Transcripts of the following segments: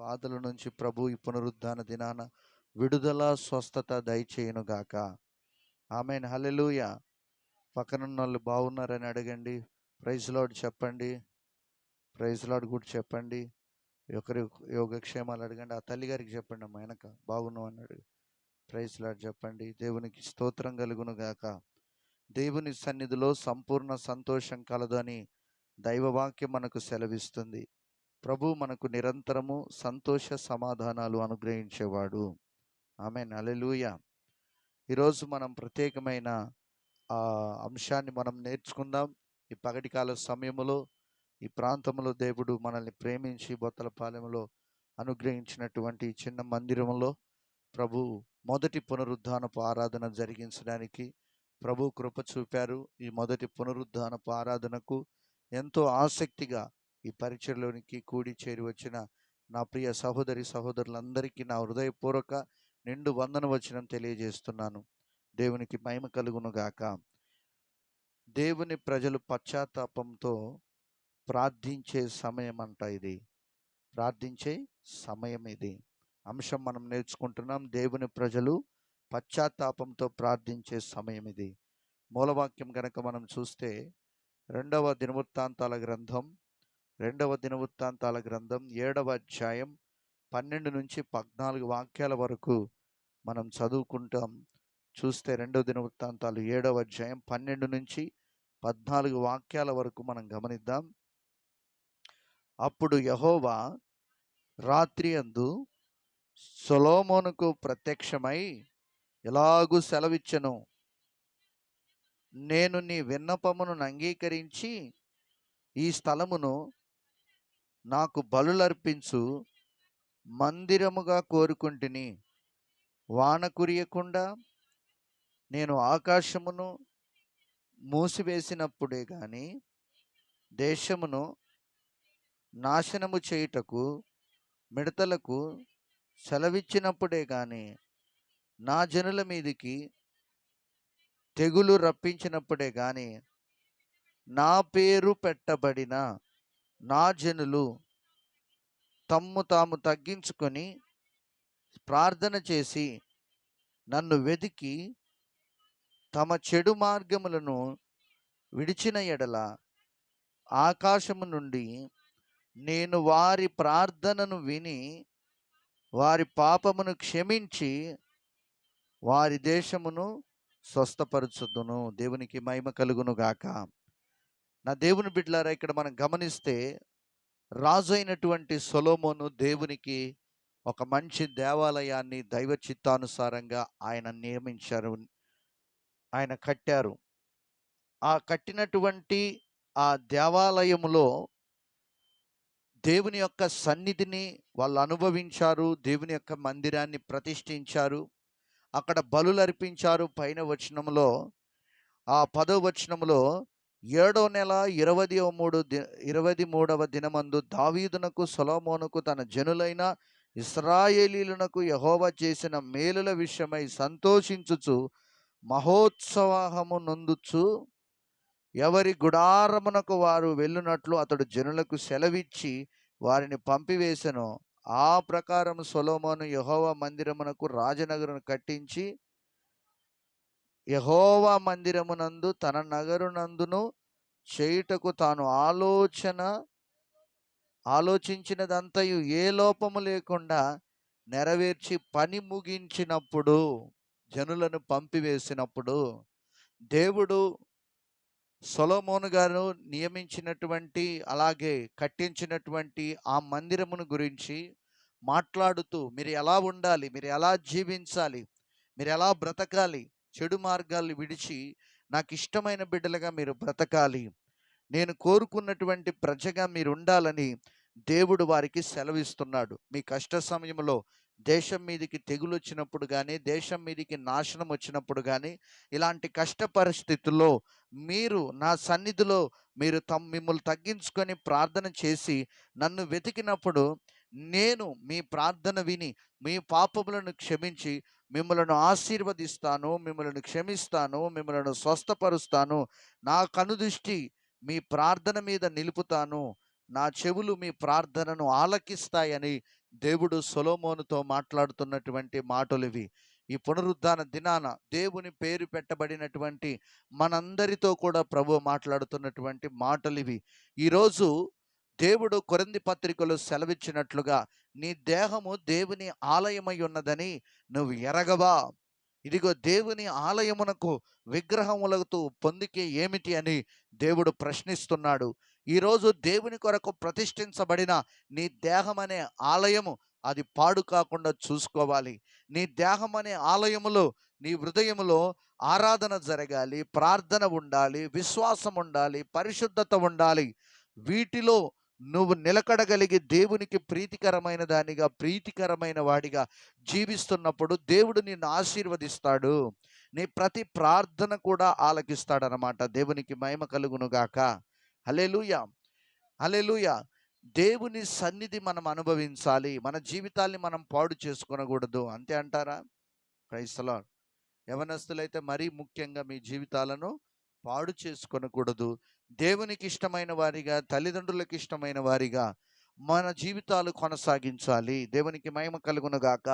బాధల నుంచి ప్రభు ఈ పునరుద్ధాన దినాన విడుదల స్వస్థత దయచేయునుగాక ఆమె హల్లెలూయ. పక్కనున్న వాళ్ళు బాగున్నారని అడగండి. ప్రైజ్ లాడ్ చెప్పండి. ప్రైజ్ లాడ్ కూడా చెప్పండి. ఒకరి యోగక్షేమాలు అడగండి. ఆ తల్లి గారికి చెప్పండి అమ్మా వెనక బాగున్నావు అన్నాడు ప్రైజ్ లాడ్ చెప్పండి. దేవునికి స్తోత్రం కలుగును గాక. దేవుని సన్నిధిలో సంపూర్ణ సంతోషం కలదని దైవవాక్యం మనకు సెలవిస్తుంది. ప్రభు మనకు నిరంతరము సంతోష సమాధానాలు అనుగ్రహించేవాడు. ఆమె నలెలుయ ఈరోజు మనం ప్రత్యేకమైన ఆ అంశాన్ని మనం నేర్చుకుందాం. ఈ పగటికాల సమయంలో ఈ ప్రాంతంలో దేవుడు మనల్ని ప్రేమించి బొత్తలపాలెంలో అనుగ్రహించినటువంటి చిన్న మందిరంలో ప్రభు మొదటి పునరుద్ధానపు ఆరాధన జరిగించడానికి ప్రభు కృప చూపారు. ఈ మొదటి పునరుద్ధానపు ఆరాధనకు ఎంతో ఆసక్తిగా ఈ పరిచయలోనికి కూడి చేరి వచ్చిన నా ప్రియ సహోదరి సహోదరులందరికీ నా హృదయపూర్వక నిండు వందన వచనం తెలియజేస్తున్నాను. దేవునికి మహిమ కలుగును గాక. దేవుని ప్రజలు పశ్చాత్తాపంతో ప్రార్థించే సమయం అంట ఇది. ప్రార్థించే సమయం ఇది. అంశం మనం నేర్చుకుంటున్నాం. దేవుని ప్రజలు పశ్చాత్తాపంతో ప్రార్థించే సమయం ఇది. మూలవాక్యం కనుక మనం చూస్తే రెండవ దినవృత్తాంతాల గ్రంథం రెండవ దినవృత్తాంతాల గ్రంథం ఏడవ అధ్యాయం పన్నెండు నుంచి పద్నాలుగు వాక్యాల వరకు మనం చదువుకుంటాం. చూస్తే రెండవ దినవృత్తాంతాలు ఏడవ అధ్యాయం పన్నెండు నుంచి పద్నాలుగు వాక్యాల వరకు మనం గమనిద్దాం. అప్పుడు యహోవా రాత్రి అందు సొలోమోనుకు ప్రత్యక్షమై ఎలాగూ సెలవిచ్చను. నేను నీ విన్నపమును అంగీకరించి ఈ స్థలమును నాకు బలులర్పించు మందిరముగా కోరుకుంటుని వాన కురియకుండా నేను ఆకాశమును మూసివేసినప్పుడే కానీ దేశమును నాశనము చేయుటకు మిడతలకు సెలవిచ్చినప్పుడే కానీ నా జనుల మీదికి తెగులు రప్పించినప్పుడే కానీ నా పేరు పెట్టబడిన నా జనులు తమ్ము తాము తగ్గించుకొని ప్రార్థన చేసి నన్ను వెదికి తమ చెడు మార్గములను విడిచిన ఎడల ఆకాశము నుండి నేను వారి ప్రార్థనను విని వారి పాపమును క్షమించి వారి దేశమును స్వస్థపరచుదును. దేవునికి మహిమ కలుగును గాక నా దేవుని బిడ్డలారా ఇక్కడ మనం గమనిస్తే రాజు అయినటువంటి సొలోమోను దేవునికి ఒక మంచి దేవాలయాన్ని దైవ చిత్తానుసారంగా ఆయన నియమించారు ఆయన కట్టారు. ఆ కట్టినటువంటి ఆ దేవాలయములో దేవుని యొక్క సన్నిధిని వాళ్ళు అనుభవించారు దేవుని యొక్క మందిరాన్ని ప్రతిష్ఠించారు అక్కడ బలులు అర్పించారు పైన వచనంలో ఆ పదో వచనంలో ఏడో నెల ఇరవై మూడు ది ఇరవై మూడవ దినమందు దావీదునకు సొలోమోనుకు తన జనులైన ఇస్రాయేలీలకు యహోవ చేసిన మేలుల విషయమై సంతోషించుచు మహోత్సవాహము నొందుచు ఎవరి గుడారమునకు వారు వెళ్ళునట్లు అతడు జనులకు సెలవిచ్చి వారిని పంపివేశను ఆ ప్రకారం సొలోమోను యహోవ మందిరమునకు రాజనగరును కట్టించి యహోవా మందిరమునందు తన నగరునందును చేయుటకు తాను ఆలోచన ఆలోచించినదంతయు ఏ లోపము లేకుండా నెరవేర్చి పని ముగించినప్పుడు జనులను పంపివేసినప్పుడు దేవుడు సొలోమోను గారు నియమించినటువంటి అలాగే కట్టించినటువంటి ఆ మందిరమును గురించి మాట్లాడుతూ మీరు ఎలా ఉండాలి? మీరు ఎలా జీవించాలి? మీరు ఎలా బ్రతకాలి? చెడు మార్గాలు విడిచి నాకు ఇష్టమైన బిడ్డలుగా మీరు బ్రతకాలి. నేను కోరుకున్నటువంటి ప్రజగా మీరు ఉండాలని దేవుడు వారికి సెలవిస్తున్నాడు. మీ కష్ట సమయంలో దేశం మీదకి తెగులు వచ్చినప్పుడు కానీ దేశం మీదకి నాశనం వచ్చినప్పుడు కానీ ఇలాంటి కష్ట పరిస్థితుల్లో మీరు నా సన్నిధిలో మీరు తమ్ మిమ్మల్ని తగ్గించుకొని ప్రార్థన చేసి నన్ను వెతికినప్పుడు నేను మీ ప్రార్థన విని మీ పాపములను క్షమించి మిమ్మలను ఆశీర్వదిస్తాను మిమ్మలను క్షమిస్తాను మిమ్మలను స్వస్థపరుస్తాను. నా కనుదృష్టి మీ ప్రార్థన మీద నిలుపుతాను. నా చెవులు మీ ప్రార్థనను ఆలకిస్తాయని దేవుడు సొలోమోనుతో మాట్లాడుతున్నటువంటి మాటలు ఇవి ఈ పునరుద్ధాన దినాన దేవుని పేరు పెట్టబడినటువంటి మనందరితో కూడా ప్రభు మాట్లాడుతున్నటువంటి మాటలు ఇవి ఈరోజు దేవుడు కొరంది పత్రికలో సెలవిచ్చినట్లుగా నీ దేహము దేవుని ఆలయమై ఉన్నదని నువ్వు ఎరగవా? ఇదిగో దేవుని ఆలయమునకు విగ్రహములతో పొందికే ఏమిటి అని దేవుడు ప్రశ్నిస్తున్నాడు. ఈరోజు దేవుని కొరకు ప్రతిష్ఠించబడిన నీ దేహం అనే ఆలయము అది పాడు కాకుండా చూసుకోవాలి. నీ దేహం అనే ఆలయములో నీ హృదయములో ఆరాధన జరగాలి ప్రార్థన ఉండాలి విశ్వాసం ఉండాలి పరిశుద్ధత ఉండాలి. వీటిలో నువ్వు నిలకడగలిగి దేవునికి ప్రీతికరమైన దానిగా ప్రీతికరమైన వాడిగా జీవిస్తున్నప్పుడు దేవుడు నిన్ను ఆశీర్వదిస్తాడు. నీ ప్రతి ప్రార్థన కూడా ఆలకిస్తాడనమాట దేవునికి మహిమ కలుగును గాక. హలేలుయ దేవుని సన్నిధి మనం అనుభవించాలి. మన జీవితాల్ని మనం పాడు చేసుకునకూడదు. అంతే అంటారా? క్రైస్తలో యవనస్తులైతే మరీ ముఖ్యంగా మీ జీవితాలను పాడు చేసుకొనకూడదు. దేవునికి ఇష్టమైన వారిగా తల్లిదండ్రులకు ఇష్టమైన వారిగా మన జీవితాలు కొనసాగించాలి. దేవునికి మహిమ కలుగునుగాక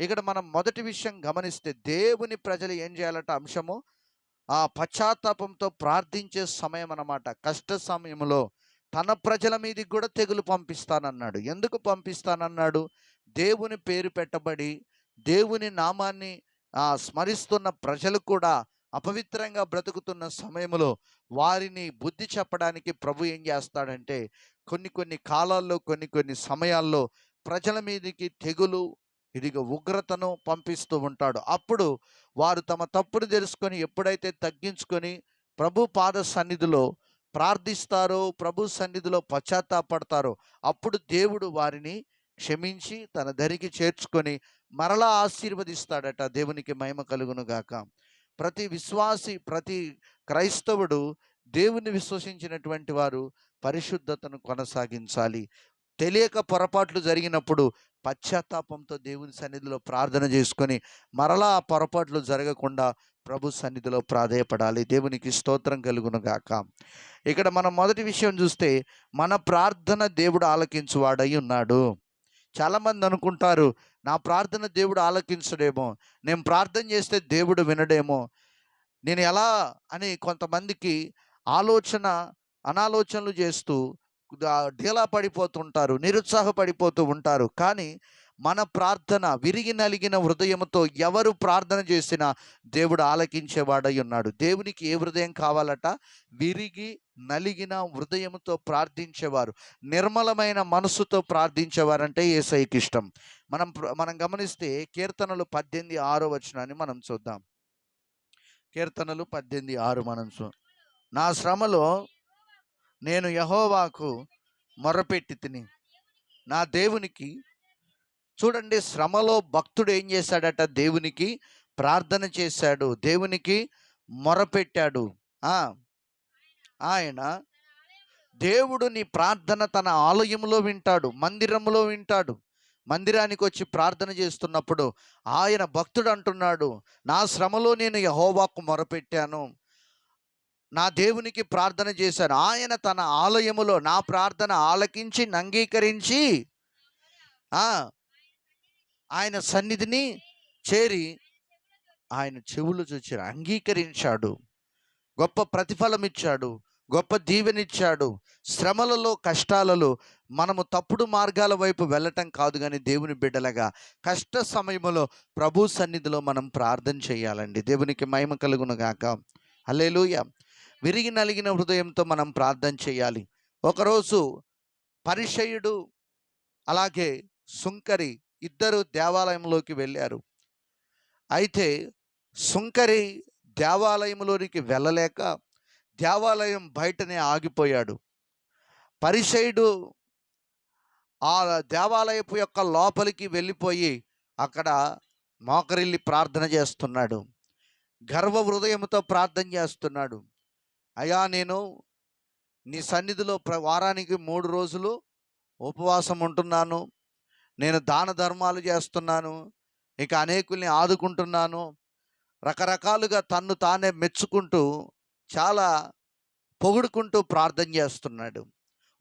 ఇక్కడ మనం మొదటి విషయం గమనిస్తే దేవుని ప్రజలు ఏం చేయాలంటే అంశము? ఆ పశ్చాత్తాపంతో ప్రార్థించే సమయం అన్నమాట. కష్ట సమయంలో తన ప్రజల మీదకి కూడా తెగులు పంపిస్తానన్నాడు. ఎందుకు పంపిస్తానన్నాడు? దేవుని పేరు పెట్టబడి దేవుని నామాన్ని ఆ, స్మరిస్తున్న ప్రజలు కూడా అపవిత్రంగా బ్రతుకుతున్న సమయంలో వారిని బుద్ధి చెప్పడానికి ప్రభు ఏం చేస్తాడంటే కొన్ని కొన్ని కాలాల్లో కొన్ని కొన్ని సమయాల్లో ప్రజల మీదకి తెగులు ఇదిగో ఉగ్రతను పంపిస్తూ ఉంటాడు. అప్పుడు వారు తమ తప్పుడు తెలుసుకొని ఎప్పుడైతే తగ్గించుకొని ప్రభు పాద సన్నిధిలో ప్రార్థిస్తారో ప్రభు సన్నిధిలో పశ్చాత్తాపడతారో అప్పుడు దేవుడు వారిని క్షమించి తన ధరికి చేర్చుకొని మరలా ఆశీర్వదిస్తాడట. దేవునికి మహిమ కలుగును గాక ప్రతి విశ్వాసి ప్రతి క్రైస్తవుడు దేవుని విశ్వసించినటువంటి వారు పరిశుద్ధతను కొనసాగించాలి. తెలియక పొరపాట్లు జరిగినప్పుడు పశ్చాత్తాపంతో దేవుని సన్నిధిలో ప్రార్థన చేసుకొని మరలా ఆ పొరపాట్లు జరగకుండా ప్రభు సన్నిధిలో ప్రాధేయపడాలి. దేవునికి స్తోత్రం కలుగును గాక. ఇక్కడ మనం మొదటి విషయం చూస్తే మన ప్రార్థన దేవుడు ఆలకించువాడై ఉన్నాడు. చాలామంది అనుకుంటారు నా ప్రార్థన దేవుడు ఆలకించడేమో. నేను ప్రార్థన చేస్తే దేవుడు వినడేమో. నేను ఎలా అని కొంతమందికి ఆలోచన అనాలోచనలు చేస్తూ ఢీలా పడిపోతుంటారు నిరుత్సాహపడిపోతూ ఉంటారు. కానీ మన ప్రార్థన విరిగి నలిగిన హృదయంతో ఎవరు ప్రార్థన చేసినా దేవుడు ఆలకించేవాడై ఉన్నాడు. దేవునికి ఏ హృదయం కావాలట? విరిగి నలిగిన హృదయంతో ప్రార్థించేవారు నిర్మలమైన మనసుతో ప్రార్థించేవారంటే ఏసైకి ఇష్టం మనం మనం గమనిస్తే కీర్తనలు పద్దెనిమిది ఆరో వచనాన్ని మనం చూద్దాం. కీర్తనలు పద్దెనిమిది ఆరు మనం చూ నా శ్రమలో నేను యహోవాకు మొరపెట్టి తిని నా దేవునికి చూడండి శ్రమలో భక్తుడు ఏం చేశాడట? దేవునికి ప్రార్థన చేశాడు దేవునికి మొరపెట్టాడు. ఆయన దేవుడు నీ ప్రార్థన తన ఆలయంలో వింటాడు మందిరంలో వింటాడు. మందిరానికి వచ్చి ప్రార్థన చేస్తున్నప్పుడు ఆయన భక్తుడు అంటున్నాడు నా శ్రమలో నేను యహోవాకు మొరపెట్టాను. నా దేవునికి ప్రార్థన చేశాను. ఆయన తన ఆలయములో నా ప్రార్థన ఆలకించి అంగీకరించి ఆయన సన్నిధిని చేరి ఆయన చెవులు చూచి అంగీకరించాడు గొప్ప ప్రతిఫలం ఇచ్చాడు గొప్ప దీవెనిచ్చాడు. శ్రమలలో కష్టాలలో మనము తప్పుడు మార్గాల వైపు వెళ్ళటం కాదు కానీ దేవుని బిడ్డలగా కష్ట సమయంలో ప్రభు సన్నిధిలో మనం ప్రార్థన చేయాలండి. దేవునికి మహిమ కలుగునుగాక అల్లేలుయ విరిగి నలిగిన హృదయంతో మనం ప్రార్థన చేయాలి. ఒకరోజు పరిచయుడు అలాగే సుంకరి ఇద్దరు దేవాలయంలోకి వెళ్ళారు. అయితే సుంకరి దేవాలయంలోనికి వెళ్ళలేక దేవాలయం బయటనే ఆగిపోయాడు. పరిసైడు ఆ దేవాలయపు యొక్క లోపలికి వెళ్ళిపోయి అక్కడ మోకరిల్లి ప్రార్థన చేస్తున్నాడు. గర్వ హృదయంతో ప్రార్థన చేస్తున్నాడు. అయ్యా నేను నీ సన్నిధిలో ప్ర వారానికి మూడు రోజులు ఉపవాసం ఉంటున్నాను. నేను దాన ధర్మాలు చేస్తున్నాను. ఇక అనేకుల్ని ఆదుకుంటున్నాను. రకరకాలుగా తన్ను తానే మెచ్చుకుంటూ చాలా పొగుడుకుంటూ ప్రార్థన చేస్తున్నాడు.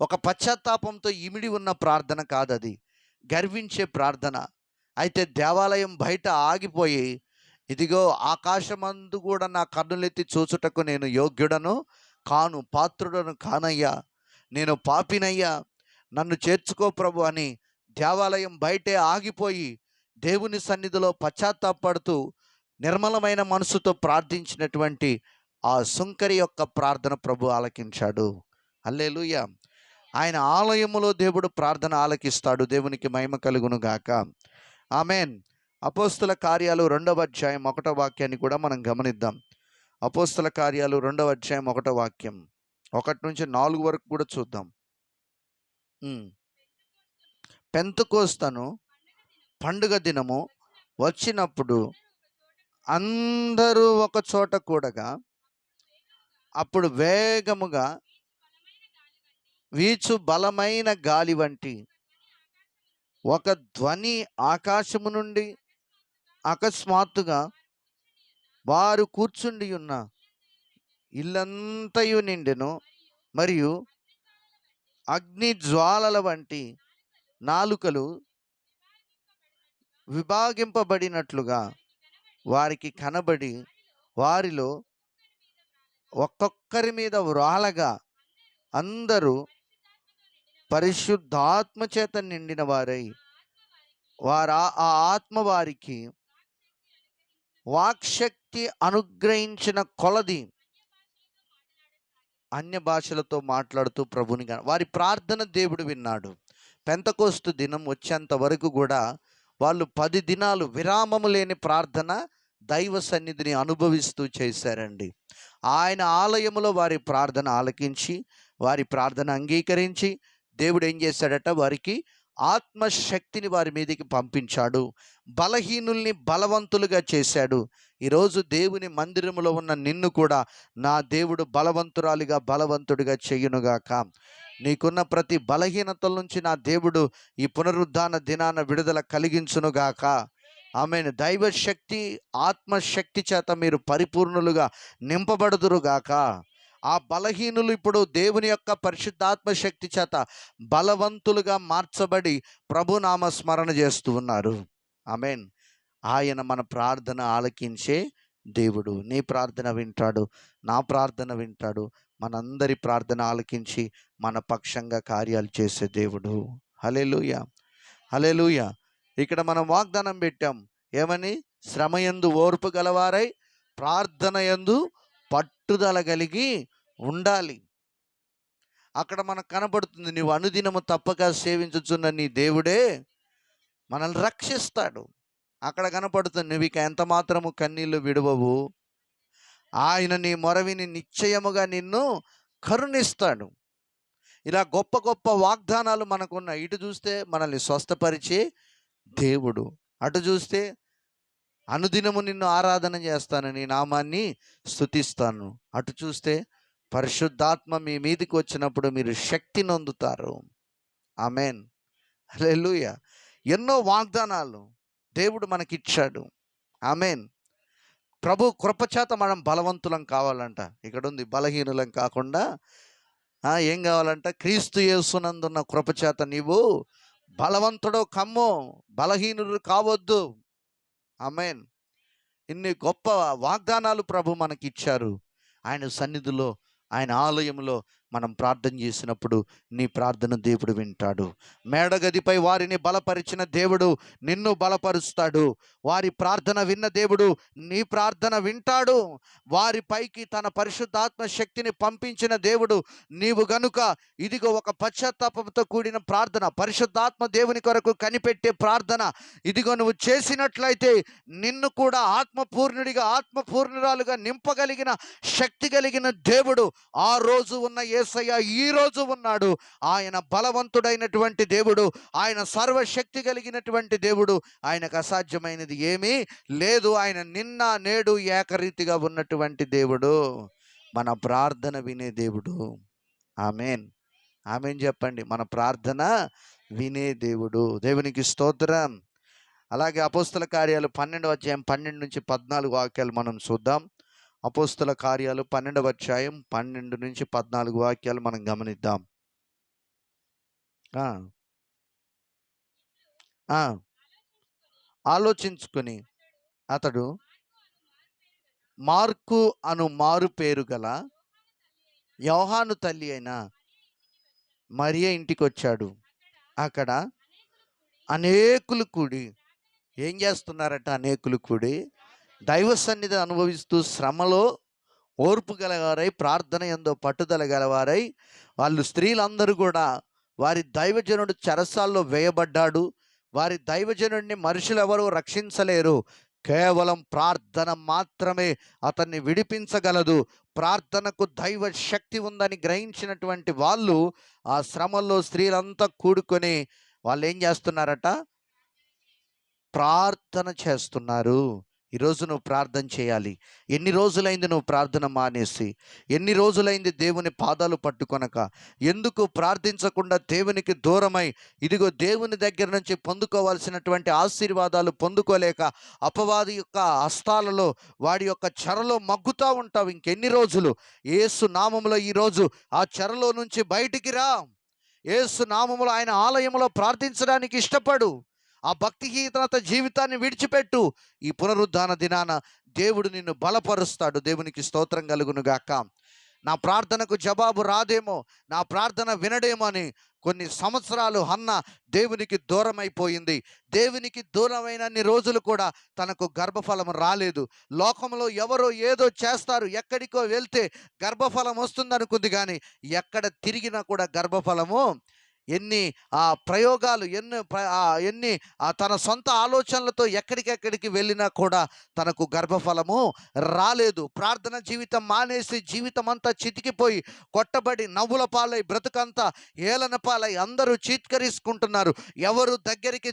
ఒక పశ్చాత్తాపంతో ఇమిడి ఉన్న ప్రార్థన కాదు అది గర్వించే ప్రార్థన. అయితే దేవాలయం బయట ఆగిపోయి ఇదిగో ఆకాశమందు కూడా నా కన్నులెత్తి చూచుటకు నేను యోగ్యుడను కాను పాత్రుడను కానయ్యా. నేను పాపినయ్యా. నన్ను చేర్చుకో ప్రభు అని దేవాలయం బయటే ఆగిపోయి దేవుని సన్నిధిలో పశ్చాత్తాపడుతూ నిర్మలమైన మనసుతో ప్రార్థించినటువంటి ఆ సుంకరి యొక్క ప్రార్థన ప్రభు ఆలకించాడు. అల్లేలుయ ఆయన ఆలయములో దేవుడు ప్రార్థన ఆలకిస్తాడు. దేవునికి మహిమ కలుగును గాక. ఆమెన్. అపోస్తుల కార్యాలు రెండవ అధ్యాయం ఒకటో వాక్యాన్ని కూడా మనం గమనిద్దాం. అపోస్తుల కార్యాలు రెండవ అధ్యాయం ఒకటో వాక్యం. ఒకటి నుంచి నాలుగు వరకు కూడా చూద్దాం. పెంతుకోస్తను పండుగ దినము వచ్చినప్పుడు అందరూ ఒక చోట కూడగా అప్పుడు వేగముగా వీచు బలమైన గాలి వంటి ఒక ధ్వని ఆకాశము నుండి అకస్మాత్తుగా వారు కూర్చుండి ఉన్న ఇల్లంతయు నిండెను మరియు అగ్ని జ్వాలల వంటి నాలుకలు విభాగింపబడినట్లుగా వారికి కనబడి వారిలో ఒక్కొక్కరి మీద వ్రాలగా అందరూ పరిశుద్ధాత్మ చేత నిండిన వారై వారు ఆ- ఆత్మ వారికి వాక్శక్తి అనుగ్రహించిన కొలది అన్య భాషలతో మాట్లాడుతూ ప్రభుని వారి ప్రార్థన దేవుడు విన్నాడు. పెంతకోస్తు దినం వచ్చేంత వరకు కూడా వాళ్ళు పది దినాలు విరామము లేని ప్రార్థన దైవ సన్నిధిని అనుభవిస్తూ చేశారండి. ఆయన ఆలయములో వారి ప్రార్థన ఆలకించి వారి ప్రార్థన అంగీకరించి దేవుడు ఏం చేశాడట? వారికి ఆత్మశక్తిని వారి మీదకి పంపించాడు. బలహీనుల్ని బలవంతులుగా చేశాడు. ఈరోజు దేవుని మందిరములో ఉన్న నిన్ను కూడా నా దేవుడు బలవంతురాలిగా బలవంతుడిగా చేయునుగాక. నీకున్న ప్రతి బలహీనతల నుంచి నా దేవుడు ఈ పునరుద్ధాన దినాన విడుదల కలిగించునుగాక. ఆమెను. దైవశక్తి ఆత్మశక్తి చేత మీరు పరిపూర్ణులుగా నింపబడుదురుగాక. ఆ బలహీనులు ఇప్పుడు దేవుని యొక్క పరిశుద్ధాత్మ శక్తి చేత బలవంతులుగా మార్చబడి ప్రభునామ స్మరణ చేస్తూ ఉన్నారు. ఆమెన్. ఆయన మన ప్రార్థన ఆలకించే దేవుడు. నీ ప్రార్థన వింటాడు నా ప్రార్థన వింటాడు. మనందరి ప్రార్థన ఆలకించి మన పక్షంగా కార్యాలు చేసే దేవుడు. హలేలుయ హలెలుయ ఇక్కడ మనం వాగ్దానం పెట్టాం. ఏమని? శ్రమయందు ఓర్పు గలవారై ప్రార్థన యందు పట్టుదల కలిగి ఉండాలి. అక్కడ మనకు కనబడుతుంది నీవు అనుదినము తప్పక సేవించుచున్న నీ దేవుడే మనల్ని రక్షిస్తాడు. అక్కడ కనపడుతుంది నువ్వు ఇక ఎంత మాత్రము కన్నీళ్ళు విడవవు. ఆయన నీ మొరవిని నిశ్చయముగా నిన్ను కరుణిస్తాడు. ఇలా గొప్ప గొప్ప వాగ్దానాలు మనకున్న ఇటు చూస్తే మనల్ని స్వస్థపరిచి దేవుడు. అటు చూస్తే అనుదినము నిన్ను ఆరాధన చేస్తాను నీ నామాన్ని స్తుతిస్తాను. అటు చూస్తే పరిశుద్ధాత్మ మీ మీదికి వచ్చినప్పుడు మీరు శక్తి నొందుతారు. ఆమెన్. లూయ ఎన్నో వాగ్దానాలు దేవుడు మనకిచ్చాడు. ఆమెన్. ప్రభు కృపచేత మనం బలవంతులం కావాలంట. ఇక్కడ ఉంది బలహీనులం కాకుండా ఏం కావాలంట? క్రీస్తు యేసునందున్న కృపచేత నీవు బలవంతుడు కమ్ము బలహీనుడు కావద్దు. ఆమెన్. ఇన్ని గొప్ప వాగ్దానాలు ప్రభు మనకిచ్చారు. ఆయన సన్నిధిలో ఆయన ఆలయంలో మనం ప్రార్థన చేసినప్పుడు నీ ప్రార్థన దేవుడు వింటాడు. మేడగదిపై వారిని బలపరిచిన దేవుడు నిన్ను బలపరుస్తాడు. వారి ప్రార్థన విన్న దేవుడు నీ ప్రార్థన వింటాడు. వారిపైకి తన పరిశుద్ధాత్మ శక్తిని పంపించిన దేవుడు నీవు గనుక ఇదిగో ఒక పశ్చాత్తాపంతో కూడిన ప్రార్థన పరిశుద్ధాత్మ దేవుని కొరకు కనిపెట్టే ప్రార్థన ఇదిగో నువ్వు చేసినట్లయితే నిన్ను కూడా ఆత్మపూర్ణుడిగా ఆత్మపూర్ణురాలుగా నింపగలిగిన శక్తి కలిగిన దేవుడు ఆ రోజు ఉన్న ఏ ఈ రోజు ఉన్నాడు. ఆయన బలవంతుడైనటువంటి దేవుడు ఆయన సర్వశక్తి కలిగినటువంటి దేవుడు ఆయనకు అసాధ్యమైనది ఏమీ లేదు. ఆయన నిన్న నేడు ఏకరీతిగా ఉన్నటువంటి దేవుడు. మన ప్రార్థన వినే దేవుడు. ఆమెన్. ఆమెన్ చెప్పండి. మన ప్రార్థన వినే దేవుడు. దేవునికి స్తోత్రం. అలాగే అపోస్తల కార్యాలు పన్నెండు అధ్యాయం పన్నెండు నుంచి పద్నాలుగు వాక్యాలు మనం చూద్దాం. అపోస్తుల కార్యాలు పన్నెండవ అధ్యాయం పన్నెండు నుంచి పద్నాలుగు వాక్యాలు మనం గమనిద్దాం. ఆలోచించుకొని అతడు మార్కు అను మారు పేరు గల యోహాను తల్లి అయిన మరియ ఇంటికి వచ్చాడు అక్కడ అనేకులు కూడి ఏం చేస్తున్నారట అనేకులు కూడి? దైవ సన్నిధి అనుభవిస్తూ శ్రమలో ఓర్పు గలవారై ప్రార్థన ఎందో పట్టుదల గలవారై వాళ్ళు స్త్రీలందరూ కూడా వారి దైవజనుడు చెరసాల్లో వేయబడ్డాడు. వారి దైవజనుడిని మనుషులు రక్షించలేరు. కేవలం ప్రార్థన మాత్రమే అతన్ని విడిపించగలదు. ప్రార్థనకు దైవ శక్తి ఉందని గ్రహించినటువంటి వాళ్ళు ఆ శ్రమల్లో స్త్రీలంతా కూడుకొని వాళ్ళు ఏం చేస్తున్నారట? ప్రార్థన చేస్తున్నారు. ఈరోజు నువ్వు ప్రార్థన చేయాలి. ఎన్ని రోజులైంది నువ్వు ప్రార్థన మానేసి? ఎన్ని రోజులైంది దేవుని పాదాలు పట్టుకొనక? ఎందుకు ప్రార్థించకుండా దేవునికి దూరమై ఇదిగో దేవుని దగ్గర నుంచి పొందుకోవాల్సినటువంటి ఆశీర్వాదాలు పొందుకోలేక అపవాది యొక్క హస్తాలలో వాడి యొక్క చెరలో మగ్గుతూ ఉంటావు ఇంకెన్ని రోజులు? ఏసు నామంలో ఈరోజు ఆ చెరలో నుంచి బయటికి రా. ఏసు నామములో ఆయన ఆలయంలో ప్రార్థించడానికి ఇష్టపడు. ఆ భక్తిహీనత జీవితాన్ని విడిచిపెట్టు. ఈ పునరుద్ధాన దినాన దేవుడు నిన్ను బలపరుస్తాడు. దేవునికి స్తోత్రం కలుగునుగాక. నా ప్రార్థనకు జవాబు రాదేమో నా ప్రార్థన వినడేమో అని కొన్ని సంవత్సరాలు హన్న దేవునికి దూరమైపోయింది. దేవునికి దూరమైనన్ని రోజులు కూడా తనకు గర్భఫలం రాలేదు. లోకంలో ఎవరో ఏదో చేస్తారు ఎక్కడికో వెళ్తే గర్భఫలం వస్తుందనుకుంది కానీ ఎక్కడ తిరిగినా కూడా గర్భఫలము ఎన్ని ఆ ప్రయోగాలు ఎన్ని ఎన్ని తన సొంత ఆలోచనలతో ఎక్కడికెక్కడికి వెళ్ళినా కూడా తనకు గర్భఫలము రాలేదు. ప్రార్థన జీవితం మానేసి జీవితం అంతా చితికిపోయి కొట్టబడి నవ్వుల పాలై బ్రతుకంతా ఏలన పాలై అందరూ చీత్కరించుకుంటున్నారు ఎవరు దగ్గరికి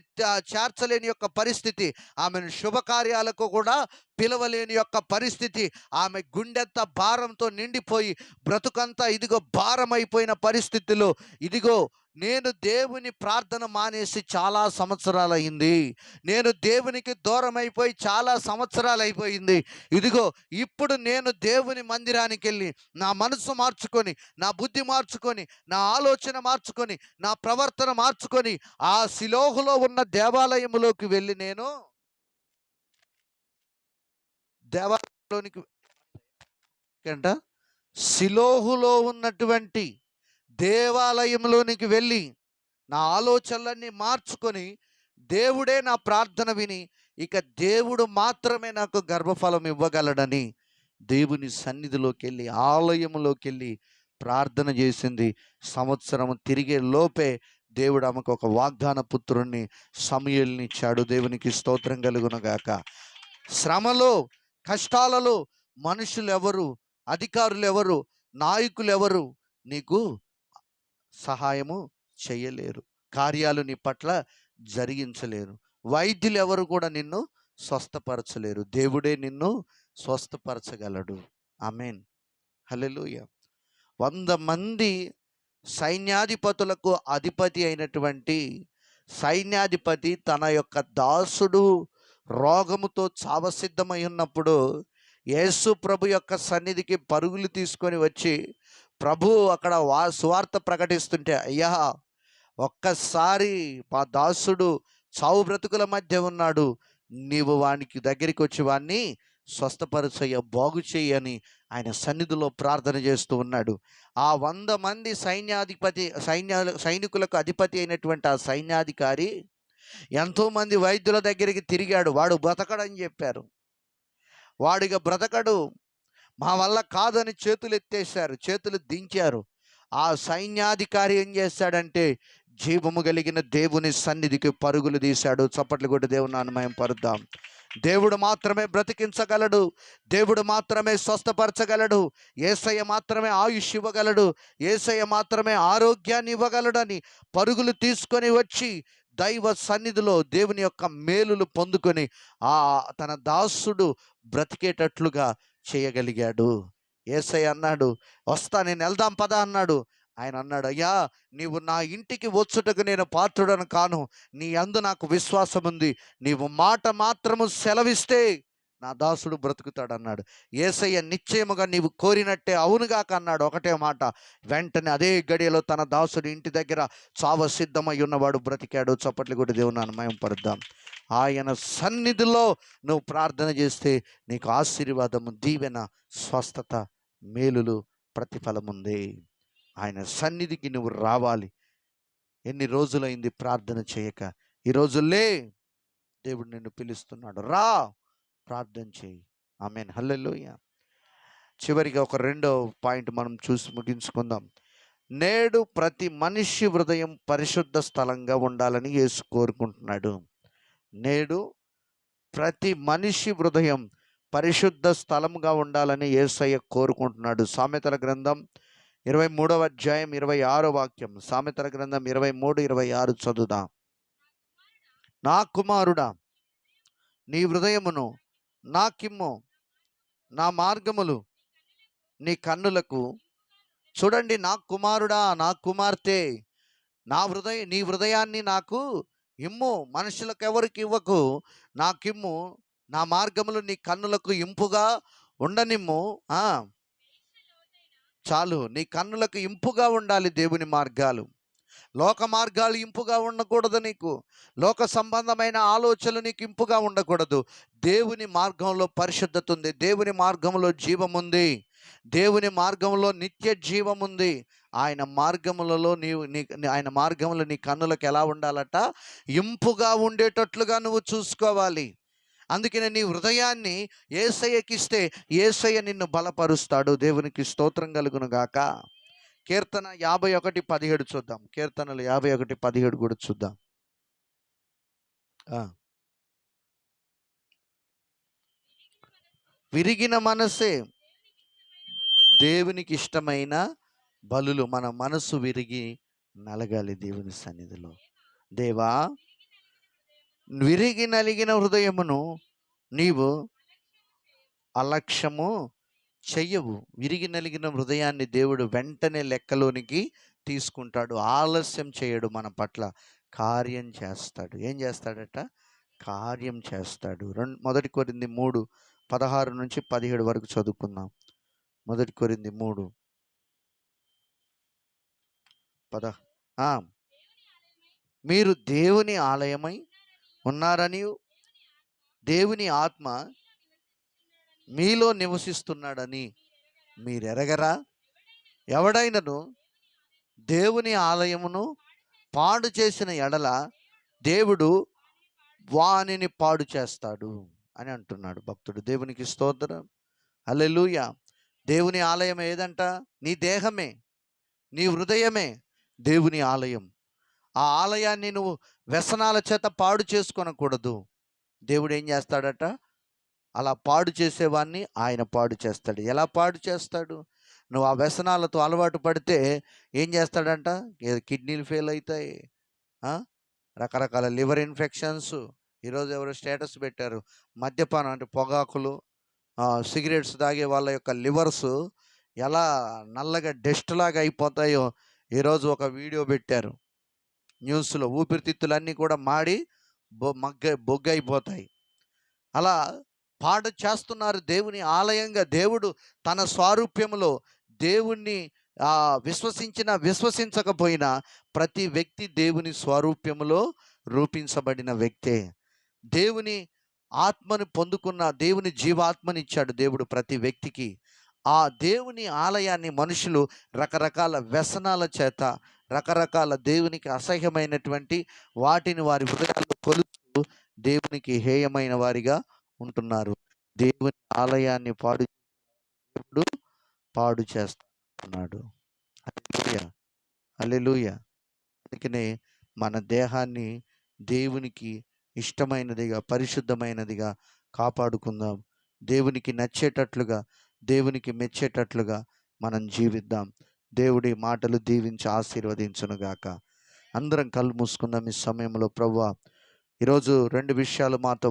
చేర్చలేని యొక్క పరిస్థితి ఆమెను శుభకార్యాలకు కూడా పిలవలేని యొక్క పరిస్థితి ఆమె గుండెంత భారంతో నిండిపోయి బ్రతుకంతా ఇదిగో భారమైపోయిన పరిస్థితిలో ఇదిగో నేను దేవుని ప్రార్థన మానేసి చాలా సంవత్సరాలు అయింది నేను దేవునికి దూరం అయిపోయి చాలా సంవత్సరాలు అయిపోయింది ఇదిగో ఇప్పుడు నేను దేవుని మందిరానికి వెళ్ళి నా మనసు మార్చుకొని నా బుద్ధి మార్చుకొని నా ఆలోచన మార్చుకొని నా ప్రవర్తన మార్చుకొని ఆ శిలోహులో ఉన్న దేవాలయంలోకి వెళ్ళి నేను దేవాలయంలోనికి అంట శిలోహులో ఉన్నటువంటి దేవాలయంలోనికి వెళ్ళి నా ఆలోచనలన్నీ మార్చుకొని దేవుడే నా ప్రార్థన విని ఇక దేవుడు మాత్రమే నాకు గర్భఫలం ఇవ్వగలడని దేవుని సన్నిధిలోకి వెళ్ళి ఆలయంలోకి వెళ్ళి ప్రార్థన చేసింది. సంవత్సరం తిరిగే లోపే దేవుడు ఆమెకు ఒక వాగ్దాన పుత్రుణ్ణి సమయల్నిచ్చాడు దేవునికి స్తోత్రం కలుగునగాక. శ్రమలో కష్టాలలో మనుషులు ఎవరు అధికారులు ఎవరు నాయకులు ఎవరు నీకు సహాయము చేయలేరు. కార్యాలు నీ పట్ల జరిగించలేరు. వైద్యులు ఎవరు కూడా నిన్ను స్వస్థపరచలేరు. దేవుడే నిన్ను స్వస్థపరచగలడు. ఆమెన్. హలెలుయ వంద మంది సైన్యాధిపతులకు అధిపతి అయినటువంటి సైన్యాధిపతి తన యొక్క దాసుడు రోగముతో చావసిద్ధమై ఉన్నప్పుడు యేసు ప్రభు యొక్క సన్నిధికి పరుగులు తీసుకొని వచ్చి ప్రభు అక్కడ వా సువార్త ప్రకటిస్తుంటే అయ్యా ఒక్కసారి మా దాసుడు చావు బ్రతుకుల మధ్య ఉన్నాడు. నీవు వానికి దగ్గరికి వచ్చి వాణ్ణి స్వస్థపరచయ్య బాగు చేయని ఆయన సన్నిధిలో ప్రార్థన చేస్తూ ఉన్నాడు. ఆ వంద మంది సైన్యాధిపతి సైన్య సైనికులకు అధిపతి అయినటువంటి ఆ సైన్యాధికారి ఎంతోమంది వైద్యుల దగ్గరికి తిరిగాడు. వాడు బ్రతకడని చెప్పారు. వాడిగా బ్రతకడు. మా వల్ల కాదని చేతులు ఎత్తేసారు చేతులు దించారు. ఆ సైన్యాధికారి ఏం చేశాడంటే జీవము కలిగిన దేవుని సన్నిధికి పరుగులు తీశాడు. చప్పట్లు కొట్టి దేవుని అనుమయం పరుద్దాం. దేవుడు మాత్రమే బ్రతికించగలడు. దేవుడు మాత్రమే స్వస్థపరచగలడు. ఏసయ్య మాత్రమే ఆయుష్ ఇవ్వగలడు. ఏసయ్య మాత్రమే ఆరోగ్యాన్ని ఇవ్వగలడని పరుగులు తీసుకొని వచ్చి దైవ సన్నిధిలో దేవుని యొక్క మేలులు పొందుకొని ఆ తన దాసుడు బ్రతికేటట్లుగా చేయగలిగాడు. ఏసయ్య అన్నాడు వస్తా నేను వెళ్దాం పదా అన్నాడు. ఆయన అన్నాడు అయ్యా నీవు నా ఇంటికి వచ్చుటకు నేను పాత్రుడను కాను. నీ అందు నాకు విశ్వాసం ఉంది నీవు మాట మాత్రము సెలవిస్తే నా దాసుడు బ్రతుకుతాడు అన్నాడు ఏసయ్య నిశ్చయముగా నీవు కోరినట్టే అవునుగాక అన్నాడు ఒకటే మాట. వెంటనే అదే గడియలో తన దాసుడు ఇంటి దగ్గర చావ సిద్ధమై ఉన్నవాడు బ్రతికాడు. చప్పట్లు కూడా దేవుని మయం పడుద్దాం ఆయన సన్నిధిలో నువ్వు ప్రార్థన చేస్తే నీకు ఆశీర్వాదము దీవెన స్వస్థత మేలులు ప్రతిఫలం ఉంది. ఆయన సన్నిధికి నువ్వు రావాలి. ఎన్ని రోజులైంది ప్రార్థన చేయక? ఈ రోజులే దేవుడు నిన్ను పిలుస్తున్నాడు. రా ప్రార్థన చేయి. ఆమెన్. హల్లెలోయ. చివరిగా ఒక రెండో పాయింట్ మనం చూసి ముగించుకుందాం. నేడు ప్రతి మనిషి హృదయం పరిశుద్ధ స్థలంగా ఉండాలని యేసు కోరుకుంటున్నాడు. నేడు ప్రతి మనిషి హృదయం పరిశుద్ధ స్థలంగా ఉండాలని ఏసయ్య కోరుకుంటున్నాడు. సామెతల గ్రంథం ఇరవై మూడవ అధ్యాయం ఇరవై ఆరో వాక్యం. సామెతల గ్రంథం ఇరవై మూడు ఇరవై ఆరు చదువుదాం. నా కుమారుడా నీ హృదయమును నా కిమ్ము నా మార్గములు నీ కన్నులకు. చూడండి నా కుమారుడా నా కుమార్తె నా హృదయ నీ హృదయాన్ని నాకు ఇమ్ము మనుషులకు ఎవరికి ఇవ్వకు. నాకిమ్ము నా మార్గములు నీ కన్నులకు ఇంపుగా ఉండనిమ్ము. చాలు నీ కన్నులకు ఇంపుగా ఉండాలి దేవుని మార్గాలు. లోక మార్గాలు ఇంపుగా ఉండకూడదు నీకు. లోక సంబంధమైన ఆలోచనలు నీకు ఇంపుగా ఉండకూడదు. దేవుని మార్గంలో పరిశుద్ధత ఉంది. దేవుని మార్గంలో జీవం ఉంది దేవుని మార్గంలో నిత్య జీవం ఉంది ఆయన మార్గములలో నీవు నీ ఆయన మార్గంలో నీ కన్నులకు ఎలా ఉండాలట? ఇంపుగా ఉండేటట్లుగా నువ్వు చూసుకోవాలి. అందుకనే నీ హృదయాన్ని ఏసయ్యకిస్తే ఏసయ్య నిన్ను బలపరుస్తాడు. దేవునికి స్తోత్రం కలుగును గాక. కీర్తన యాభై ఒకటి పదిహేడు చూద్దాం. కీర్తనలు యాభై ఒకటి పదిహేడు కూడా చూద్దాం. విరిగిన మనసే దేవునికి ఇష్టమైన బలులు మన మనసు విరిగి నలగాలి దేవుని సన్నిధిలో. దేవా విరిగి నలిగిన హృదయమును నీవు అలక్ష్యము చెయ్యవు. విరిగి నలిగిన హృదయాన్ని దేవుడు వెంటనే లెక్కలోనికి తీసుకుంటాడు. ఆలస్యం చేయడు మన పట్ల. కార్యం చేస్తాడు. ఏం చేస్తాడట? కార్యం చేస్తాడు. రెండు మొదటి కొరింది మూడు పదహారు నుంచి పదిహేడు వరకు చదువుకుందాం. మొదటి కొరింది మూడు. పద. మీరు దేవుని ఆలయమై ఉన్నారని దేవుని ఆత్మ మీలో నివసిస్తున్నాడని మీరెరగరా? ఎవడైనను దేవుని ఆలయమును పాడు చేసిన ఎడల దేవుడు వానిని పాడు చేస్తాడు అని అంటున్నాడు భక్తుడు. దేవునికి స్తోత్రం. అల్లెలుయ దేవుని ఆలయం ఏదంట? నీ దేహమే నీ హృదయమే దేవుని ఆలయం. ఆ ఆలయాన్ని నువ్వు వ్యసనాల చేత పాడు చేసుకొనకూడదు. దేవుడు ఏం చేస్తాడట? అలా పాడు చేసేవాడిని ఆయన పాడు చేస్తాడు. ఎలా పాడు చేస్తాడు? నువ్వు ఆ వ్యసనాలతో అలవాటు పడితే ఏం చేస్తాడంట? కిడ్నీలు ఫెయిల్ అవుతాయి రకరకాల లివర్ ఇన్ఫెక్షన్స్. ఈరోజు ఎవరు స్టేటస్ పెట్టారు. మద్యపానం అంటే పొగాకులు సిగరెట్స్ తాగే వాళ్ళ యొక్క లివర్స్ ఎలా నల్లగా డస్ట్ లాగా అయిపోతాయో ఈరోజు ఒక వీడియో పెట్టారు. న్యూస్లో ఊపిరితిత్తులన్నీ కూడా మాడి బొ మగ్గ బొగ్గైపోతాయి. అలా పాడు చేస్తున్నారు దేవుని ఆలయంగా దేవుడు తన స్వారూప్యములో దేవుణ్ణి విశ్వసించిన విశ్వసించకపోయినా ప్రతి వ్యక్తి దేవుని స్వరూప్యములో రూపించబడిన వ్యక్తే. దేవుని ఆత్మను పొందుకున్న దేవుని జీవాత్మని ఇచ్చాడు దేవుడు ప్రతి వ్యక్తికి. ఆ దేవుని ఆలయాన్ని మనుషులు రకరకాల వ్యసనాల చేత రకరకాల దేవునికి అసహ్యమైనటువంటి వాటిని వారి హృదయాల్లో కొలుస్తూ దేవునికి హేయమైన వారిగా ఉంటున్నారు. దేవుని ఆలయాన్ని పాడు దేవుడు పాడు చేస్తున్నాడు. అల్లెలుయ హల్లెలూయా. అందుకనే మన దేహాన్ని దేవునికి ఇష్టమైనదిగా పరిశుద్ధమైనదిగా కాపాడుకుందాం. దేవునికి నచ్చేటట్లుగా దేవునికి మెచ్చేటట్లుగా మనం జీవిద్దాం. దేవుడి మాటలు దీవించి ఆశీర్వదించునుగాక అందరం కళ్ళు మూసుకుందాం ఈ సమయంలో. ప్రవ్వా ఈరోజు రెండు విషయాలు మాతో